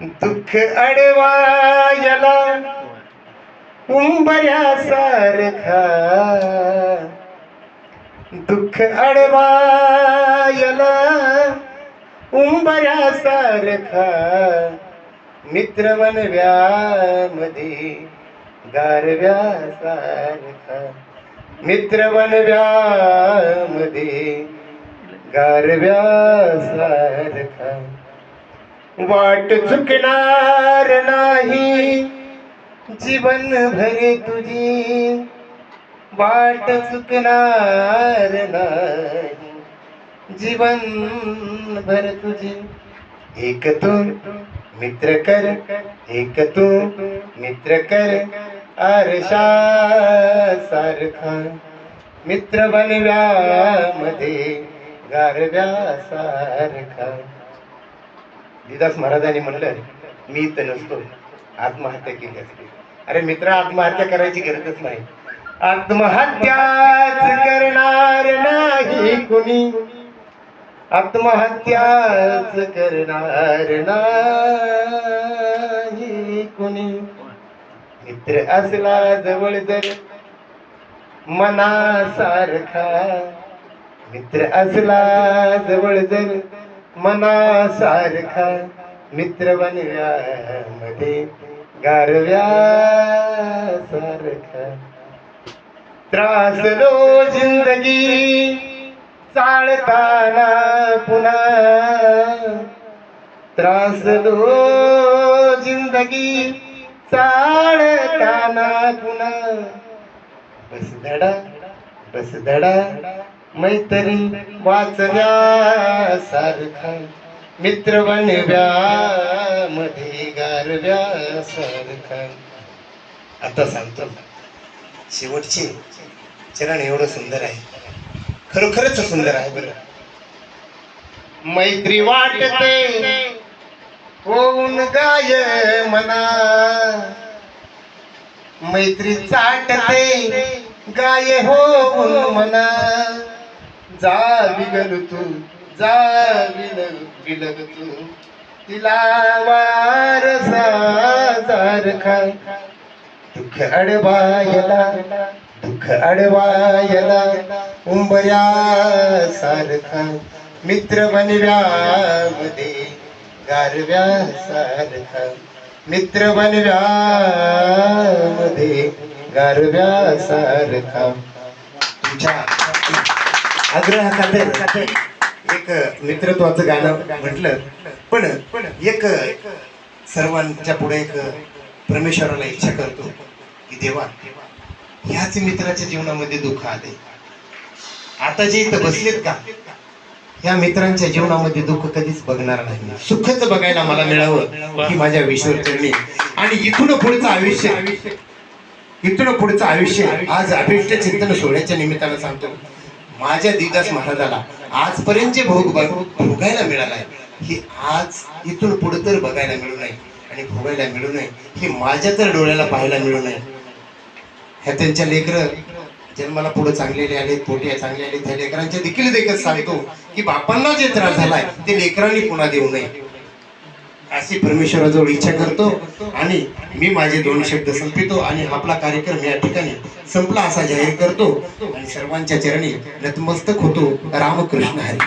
दुःख अडवायला उंबऱ्यासारखा. दुःख अडवायला उंबऱ्यासारखा. मित्र बनव्यामध्ये गारव्यासारखा. मित्र बनव्यामध्ये गारव्यासारखा. वाट चुकणार नाही. जीवन भरे तुझी वाट चुकणार नाही. जीवन भर तुझी एक तू मित्र कर एक तू मित्र कर आरशा सारखा मित्र बनव्यामध्ये गारव्या सारखा. दिदास महाराजांनी म्हणलं मी तर नसतो आत्महत्या केली असते. अरे मित्र आत्महत्या करायची गरजच नाही. आत्महत्याच करणार नाही कुणी. आत्महत्याच करणार नाही कुणी. मित्र असला जवळ जर मनासारखा. मित्र असला जवळ जर मनासारखा मित्र बनव्यामध्ये त्रास दो जिंदगी चालताना पुन्हा. त्रासलो जिंदगी चालताना पुन्हा. बस धडा. बस धडा मैत्री वाचण्यासारखा. मित्र बनव्यामध्ये गारव्यासारखा. आता सांगतो. शेवटची चरण एवढं सुंदर आहे. खरोखरच सुंदर आहे बरं. मैत्री वाटते होऊन गाय मना. मैत्री चाटते गाय हो मना जा विगल तू जा बिलग विलग तू. तिला वारसा सारखा दुःख अडवायला दुःख अडवायला उंबऱ्या सारखा. मित्र बनव्यामध्ये गारव्या सारखा. मित्र बनव्यामध्ये गारव्यासारखा. तुमच्या आग्रह एक मित्रत्वाचं गाणं म्हटलं. पण एक सर्वांच्या पुढे एक परमेश्वराला इच्छा करतो की देवा ह्याच मित्राच्या जीवनामध्ये दुःख आले आता जे इथं बसलेत का या मित्रांच्या जीवनामध्ये दुःख कधीच बघणार नाही. सुखच बघायला मला मिळावं ही माझ्या विश्वचरणी आणि इथून पुढचं आयुष्य इथून पुढचं आयुष्य आज अभिष्ट चिंतन सोहळ्याच्या निमित्तानं सांगतो. माझ्या दिदास महाराजाला आजपर्यंत जे भोग भोग- भोगायला मिळालाय हे आज इथून पुढे तर बघायला मिळू नये आणि भोगायला मिळू नये. हे माझ्या तर डोळ्याला पाहायला मिळू नये. ह्या त्यांच्या लेकर जन्माला पुढे चांगलेले आले पोटे चांगले आले. त्या लेकरांच्या देखील देखत सांगतो की बापांना जे त्रास झालाय ते लेकरांनी पुन्हा देऊ नये. अशी परमेश्वराजवळ इच्छा करतो आणि मी माझे दोन शब्द संपितो आणि आपला कार्यक्रम या ठिकाणी संपला असा जाहीर करतो. आणि सर्वांच्या चरणी नतमस्तक होतो. रामकृष्ण हरी.